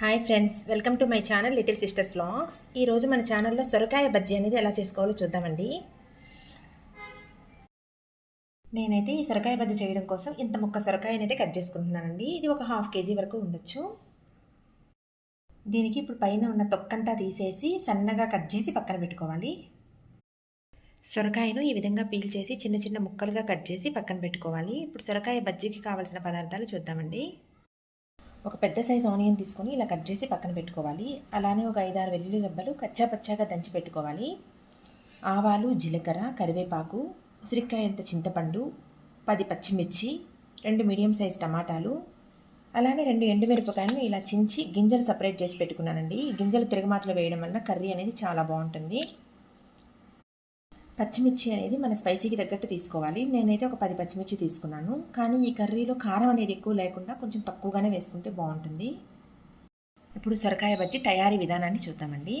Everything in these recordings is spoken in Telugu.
Hi friends welcome to my channel little sisters vlogs ఈరోజు మన ఛానల్లో సొరకాయ బజ్జీ అనేది ఎలా చేసుకోవాలో చూద్దామండి. నేనైతే ఈ సొరకాయ బజ్జీ చేయడం కోసం ఇంత ముక్క సొరకాయ అనేది కట్ చేసుకుంటున్నానండి. ఇది ఒక హాఫ్ కేజీ వరకు ఉండొచ్చు. దీనికి ఇప్పుడు పైన ఉన్న తొక్కంతా తీసేసి సన్నగా కట్ చేసి పక్కన పెట్టుకోవాలి. సొరకాయను ఈ విధంగా పీల్ చేసి చిన్న చిన్న ముక్కలుగా కట్ చేసి పక్కన పెట్టుకోవాలి. ఇప్పుడు సొరకాయ బజ్జీకి కావాల్సిన పదార్థాలు చూద్దామండి. ఒక పెద్ద సైజ్ ఆనియన్ తీసుకొని ఇలా కట్ చేసి పక్కన పెట్టుకోవాలి. అలానే ఒక ఐదారు వెల్లుల్లి రెబ్బలు కచ్చా పచ్చాగా దంచి పెట్టుకోవాలి. ఆవాలు జీలకర్ర కరివేపాకు ఉసిరికాయంత చింతపండు పది పచ్చిమిర్చి రెండు మీడియం సైజ్ టమాటాలు అలానే రెండు ఎండుమిరపకాయలను ఇలా చించి గింజలు సపరేట్ చేసి పెట్టుకున్నానండి. గింజలు తిరగమాతలో వేయడం వల్ల కర్రీ అనేది చాలా బాగుంటుంది. పచ్చిమిర్చి అనేది మన స్పైసీకి తగ్గట్టు తీసుకోవాలి. నేనైతే ఒక పది పచ్చిమిర్చి తీసుకున్నాను. కానీ ఈ కర్రీలో కారం అనేది ఎక్కువ లేకుండా కొంచెం తక్కువగానే వేసుకుంటే బాగుంటుంది. ఇప్పుడు సొరకాయ బజ్జీ తయారీ విధానాన్ని చూద్దామండి.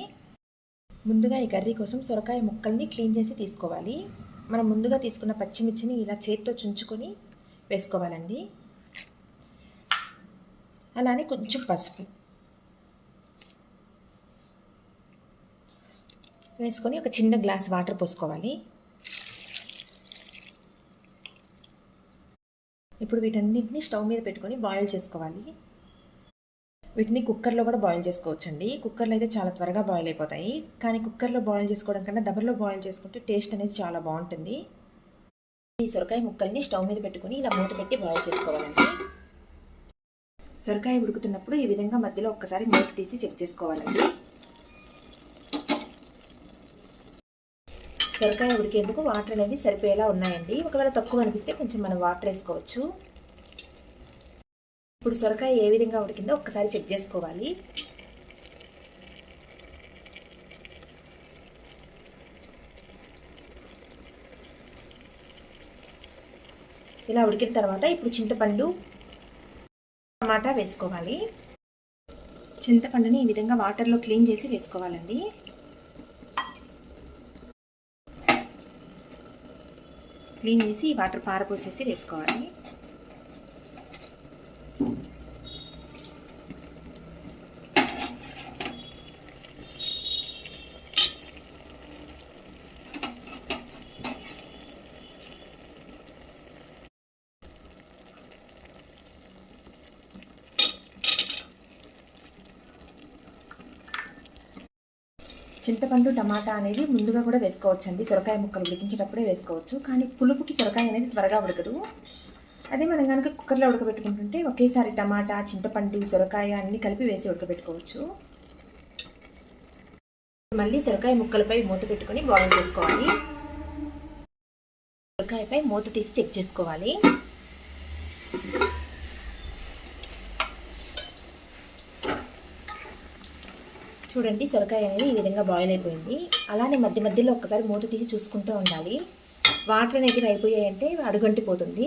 ముందుగా ఈ కర్రీ కోసం సొరకాయ ముక్కల్ని క్లీన్ చేసి తీసుకోవాలి. మనం ముందుగా తీసుకున్న పచ్చిమిర్చిని ఇలా చేతితో చుంచుకొని వేసుకోవాలండి. అలానే కొంచెం పసుపు. వేసుకొని ఒక చిన్న గ్లాస్ వాటర్ పోసుకోవాలి. ఇప్పుడు వీటన్నిటిని స్టవ్ మీద పెట్టుకొని బాయిల్ చేసుకోవాలి. వీటిని కుక్కర్లో కూడా బాయిల్ చేసుకోవచ్చండి. కుక్కర్లో అయితే చాలా త్వరగా బాయిల్ అయిపోతాయి. కానీ కుక్కర్లో బాయిల్ చేసుకోవడం కన్నా దబర్లో బాయిల్ చేసుకుంటే టేస్ట్ అనేది చాలా బాగుంటుంది. ఈ సొరకాయ ముక్కల్ని స్టవ్ మీద పెట్టుకొని ఇలా మూత పెట్టి బాయిల్ చేసుకోవాలండి. సొరకాయ ఉడుకుతున్నప్పుడు ఈ విధంగా మధ్యలో ఒక్కసారి మూత తీసి చెక్ చేసుకోవాలండి. సొరకాయ ఉడికేందుకు వాటర్ అనేవి సరిపోయేలా ఉన్నాయండి. ఒకవేళ తక్కువ అనిపిస్తే కొంచెం మనం వాటర్ వేసుకోవచ్చు. ఇప్పుడు సొరకాయ ఏ విధంగా ఉడికిందో ఒక్కసారి చెక్ చేసుకోవాలి. ఇలా ఉడికిన తర్వాత ఇప్పుడు చింతపండు టమాటా వేసుకోవాలి. చింతపండుని ఈ విధంగా వాటర్లో క్లీన్ చేసి వేసుకోవాలండి. క్లీన్ చేసి వాటర్ పారపోసేసి వేసుకోవాలి. చింతపండు టమాటా అనేది ముందుగా కూడా వేసుకోవచ్చండి. సొరకాయ ముక్కలు ఉడికించేటప్పుడే వేసుకోవచ్చు. కానీ పులుపుకి సొరకాయ అనేది త్వరగా ఉడకదు. అదే మనం కనుక కుక్కర్లో ఉడకబెట్టుకుంటుంటే ఒకేసారి టమాటా చింతపండు సొరకాయ అన్నీ కలిపి వేసి ఉడకబెట్టుకోవచ్చు. మళ్ళీ సొరకాయ ముక్కలపై మూత పెట్టుకొని బాయిల్ చేసుకోవాలి. సొరకాయపై మూత తీసి చెక్ చేసుకోవాలి. చూడండి సొరకాయ అనేది ఈ విధంగా బాయిల్ అయిపోయింది. అలానే మధ్య మధ్యలో ఒక్కసారి మూత తీసి చూసుకుంటూ ఉండాలి. వాటర్ అనేది అయిపోయాయంటే అడుగంటిపోతుంది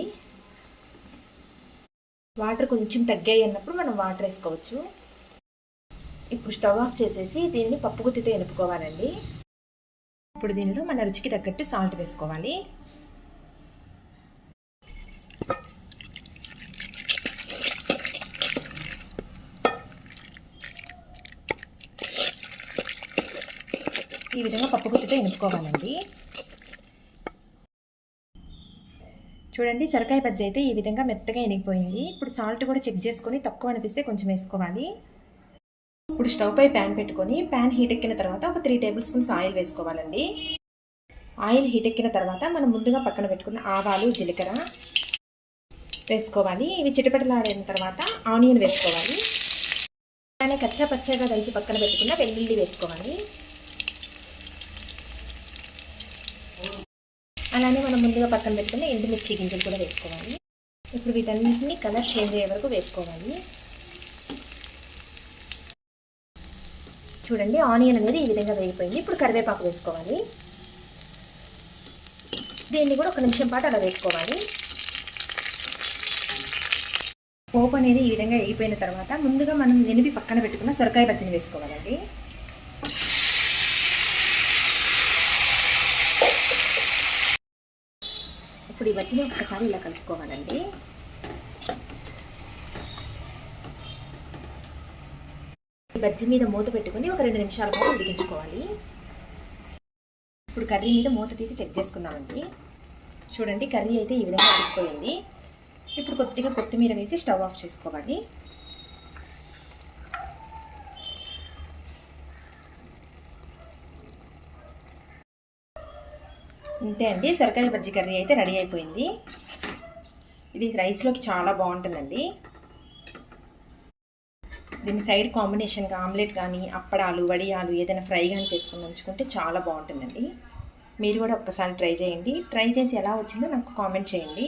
వాటర్ కొంచెం తగ్గాయి అన్నప్పుడు మనం వాటర్ వేసుకోవచ్చు. ఇప్పుడు స్టవ్ ఆఫ్ చేసేసి దీన్ని పప్పు గుత్తితో ఎనుపుకోవాలండి ఇప్పుడు దీనిలో మన రుచికి తగ్గట్టు సాల్ట్ వేసుకోవాలి. ఈ విధంగా పప్పు గుత్తితో ఇనుపుకోవాలండి. చూడండి సొరకాయ బజ్జి అయితే ఈ విధంగా మెత్తగా ఎనిగిపోయింది ఇప్పుడు సాల్ట్ కూడా చెక్ చేసుకొని తక్కువ అనిపిస్తే కొంచెం వేసుకోవాలి. ఇప్పుడు స్టవ్ పై ప్యాన్ పెట్టుకొని ప్యాన్ హీట్ ఎక్కిన తర్వాత ఒక త్రీ టేబుల్ స్పూన్స్ ఆయిల్ వేసుకోవాలండి. ఆయిల్ హీట్ ఎక్కిన తర్వాత మనం ముందుగా పక్కన పెట్టుకున్న ఆవాలు జీలకర్ర వేసుకోవాలి. ఇవి చిటపటలాడిన తర్వాత ఆనియన్ వేసుకోవాలి. అలానే కచ్చా పచ్చగా దంచి పక్కన పెట్టుకున్న వెల్లుల్లి వేసుకోవాలి. అలానే మనం ముందుగా పక్కన పెట్టుకుని ఎండుమిర్చి గింజలు కూడా వేసుకోవాలి. ఇప్పుడు వీటన్నింటినీ కలర్ చేంజ్ అయ్యే వరకు వేసుకోవాలి. చూడండి ఆనియన్ అనేది ఈ విధంగా వేగిపోయింది. ఇప్పుడు కరివేపాకు వేసుకోవాలి. దీన్ని కూడా ఒక నిమిషం పాటు అలా వేసుకోవాలి. పోపు అనేది ఈ విధంగా వేగిపోయిన తర్వాత ముందుగా మనం ఎనిమిది పక్కన పెట్టుకున్న సొరకాయ బజ్జిని వేసుకోవాలండి. ఇప్పుడు ఈ బజ్జిని ఒక్కసారి ఇలా కలుపుకోవాలండి. బజ్జి మీద మూత పెట్టుకుని ఒక రెండు నిమిషాల పాటు ఉడికించుకోవాలి. ఇప్పుడు కర్రీ మీద మూత తీసి చెక్ చేసుకుందామండి. చూడండి కర్రీ అయితే ఈ విధంగా ఉడికిపోయింది. ఇప్పుడు కొద్దిగా కొత్తిమీర వేసి స్టవ్ ఆఫ్ చేసుకోవాలి. అంతే అండి సొరకాయ బజ్జీ కర్రీ అయితే రెడీ అయిపోయింది. ఇది రైస్లోకి చాలా బాగుంటుందండి. దీని సైడ్ కాంబినేషన్గా ఆమ్లెట్ కానీ అప్పడాలు వడియాలు ఏదైనా ఫ్రై కానీ చేసుకుని ఉంచుకుంటే చాలా బాగుంటుందండి. మీరు కూడా ఒక్కసారి ట్రై చేయండి. ట్రై చేసి ఎలా వచ్చిందో నాకు కామెంట్ చేయండి.